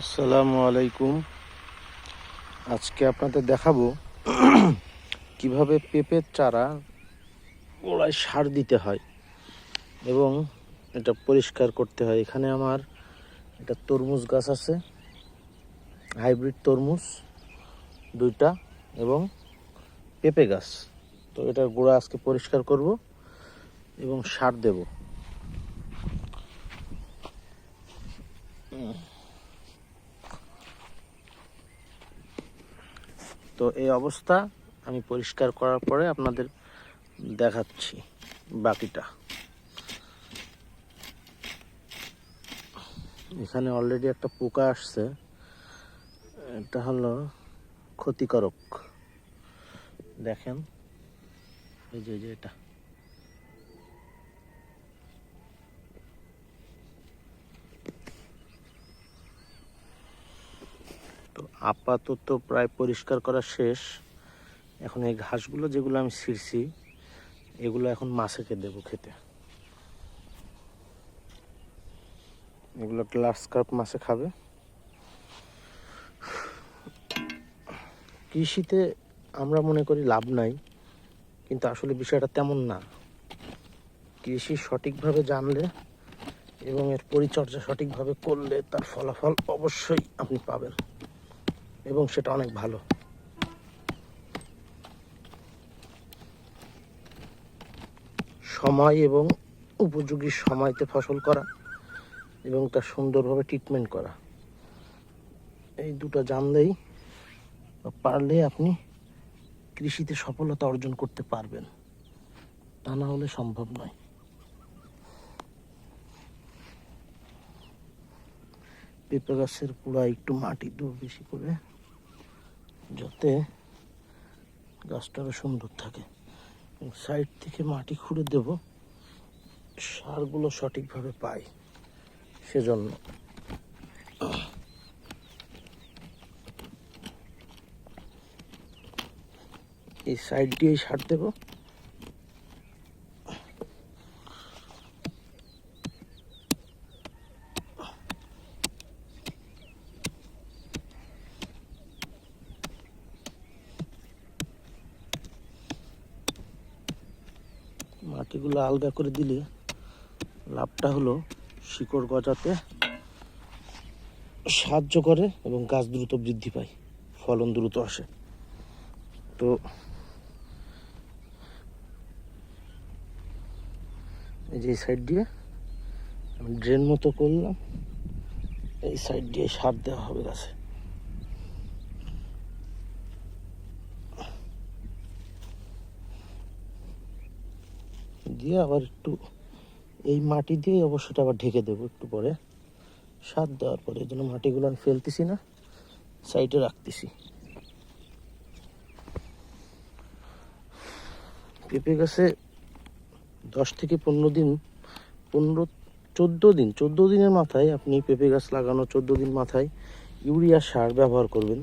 আসসালামু আলাইকুম। আজকে আপনাদের দেখাবো কীভাবে পেঁপের চারা গোড়ায় সার দিতে হয় এবং এটা পরিষ্কার করতে হয়। এখানে আমার এটা তরমুজ গাছ আছে, হাইব্রিড তরমুজ দুইটা এবং পেঁপে গাছ। তো এটার গোড়া আজকে পরিষ্কার করব এবং সার দেব। তো এই অবস্থা আমি পরিষ্কার করার পরে আপনাদের দেখাচ্ছি বাকিটা। এখানে অলরেডি একটা পোকা আসছে। এটা হলো ক্ষতিকারক। দেখেন এই যে এটা। আপাতত প্রায় পরিষ্কার করা শেষ। এখন এই ঘাসগুলো যেগুলো আমি ছিঁড়ছি, এগুলো এখন মাছেকে দেবো খেতে। এগুলো গ্লাস কার্প মাছে খাবে। কৃষিতে আমরা মনে করি লাভ নাই, কিন্তু আসলে বিষয়টা তেমন না। কৃষি সঠিকভাবে জানলে এবং এর পরিচর্যা সঠিকভাবে করলে তার ফলাফল অবশ্যই আপনি পাবেন। এবং সেটা অনেক ভালো। সময় এবং উপযোগী সময়তে ফসল করা এবং তার সুন্দরভাবে ট্রিটমেন্ট করা। এই দুটো জানলেই পারলে আপনি কৃষিতে সফলতা অর্জন করতে পারবেন। তা না হলে সম্ভব নয়। পেঁপে গাছের পুরা একটু মাটি দেবো বেশি করে। যাতে গাছটা সুন্দর থাকে। সাইড থেকে মাটি খুঁড়ে দেব। সারগুলো সঠিকভাবে পাই সেজন্য। এই সাইড দিয়েই সার দেব। মাটিগুলো আলগা করে দিলে লাভটা হলো শিকড় গজাতে সাহায্য করে এবং গাছ দ্রুত বৃদ্ধি পায়, ফলন দ্রুত আসে। তো এই যে সাইড দিয়ে আমি ড্রেন মতো করলাম, এই সাইড দিয়ে সার দেওয়া হবে গাছে। দিয়ে আবার একটু এই মাটি দিয়ে অবশ্যটা আবার ঢেকে দেবো একটু পরে। সার দেওয়ার পরে, এই জন্য মাটিগুলো আমি ফেলতেছি না, সাইডে রাখতেছি। পেঁপে গাছে দশ থেকে পনেরো দিন, পনেরো, চোদ্দ দিন, চোদ্দ দিনের মাথায় আপনি পেঁপে গাছ লাগানো, চোদ্দ দিন মাথায় ইউরিয়া সার ব্যবহার করবেন।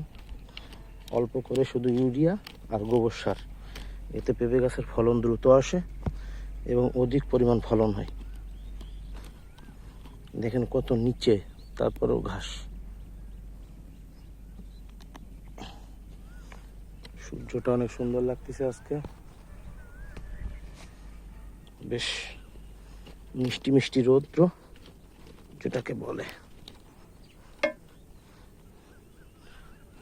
অল্প করে শুধু ইউরিয়া আর গোবর সার, এতে পেঁপে গাছের ফলন দ্রুত আসে। এবং অধিক পরিমাণ ফলন হয়। দেখেন কত নিচে, তারপরেও ঘাস। সূর্যটা অনেক সুন্দর লাগতেছে আজকে। বেশ মিষ্টি মিষ্টি রৌদ্র, যেটাকে বলে।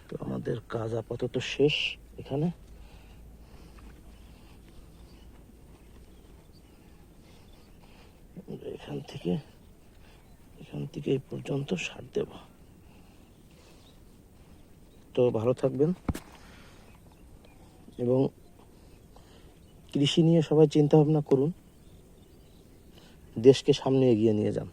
তো আমাদের কাজ আপাতত শেষ এখানে। এখান থেকে এখান থেকে এই পর্যন্ত সার দেব। তো ভালো থাকবেন। এবং কৃষি নিয়ে সবাই চিন্তা ভাবনা করুন। দেশকে সামনে এগিয়ে নিয়ে যান।